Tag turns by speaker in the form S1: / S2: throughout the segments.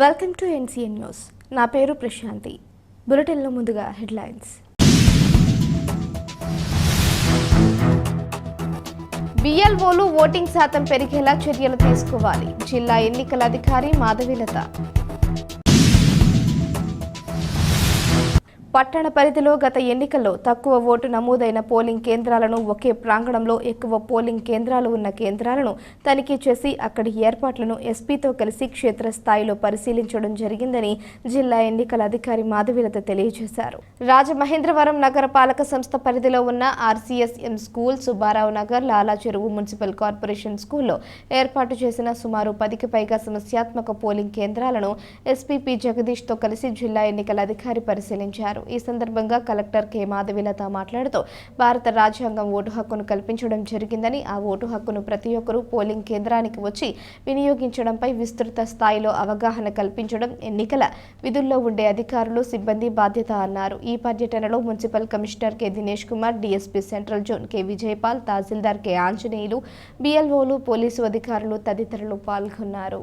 S1: Welcome to NCN news. నా పేరు ప్రశాంతి. బులెటిన్లో ముందుగా హెడ్లైన్స్. బిఎల్ఓలు ఓటింగ్ శాతం పెరిగేలా చర్యలు తీసుకోవాలి. జిల్లా ఎన్నికల అధికారి మాధవీలత. పట్టణ పరిధిలో గత ఎన్నికల్లో తక్కువ ఓటు నమోదైన పోలింగ్ కేంద్రాలను ఒకే ప్రాంగణంలో ఎక్కువ పోలింగ్ కేంద్రాలు ఉన్న కేంద్రాలను తనిఖీ చేసి అక్కడి ఏర్పాట్లను ఎస్పీతో కలిసి క్షేత్రస్థాయిలో పరిశీలించడం జరిగిందని జిల్లా ఎన్నికల అధికారి మాధవీలత తెలియజేశారు. రాజమహేంద్రవరం నగర పాలక సంస్థ పరిధిలో ఉన్న RCSM school Subbarao Nagar Lala Cheruvu municipal corporation స్కూల్లో ఏర్పాటు చేసిన సుమారు పదికి పైగా సమస్యాత్మక పోలింగ్ కేంద్రాలను ఎస్పీపీ జగదీష్తో కలిసి జిల్లా ఎన్నికల అధికారి పరిశీలించారు. ఈ సందర్భంగా కలెక్టర్ కె మాధవిలత మాట్లాడుతూ భారత రాజ్యాంగం ఓటు హక్కును కల్పించడం జరిగిందని ఆ ఓటు హక్కును ప్రతి ఒక్కరూ పోలింగ్ కేంద్రానికి వచ్చి వినియోగించడంపై విస్తృత స్థాయిలో అవగాహన కల్పించడం ఎన్నికల విధుల్లో ఉండే అధికారులు సిబ్బంది బాధ్యత అన్నారు. ఈ పర్యటనలో municipal commissioner K. Dinesh Kumar DSP central zone K. Vijayapal tahsildar K. Anjaneyulu బిఎల్ఓలు police అధికారులు తదితరులు పాల్గొన్నారు.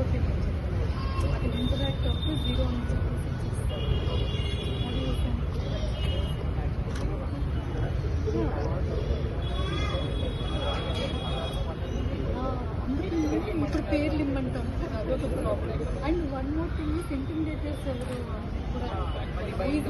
S2: ఇస్ ఫోర్ అది ఇంటరాక్ట్ అవుతూ జీరో నుంచి సిక్స్ ఇప్పుడు పేర్లు ఇమ్మంటాం. అదొక problem and one more thing is intimidators ఎవరు కూడా ఈజ్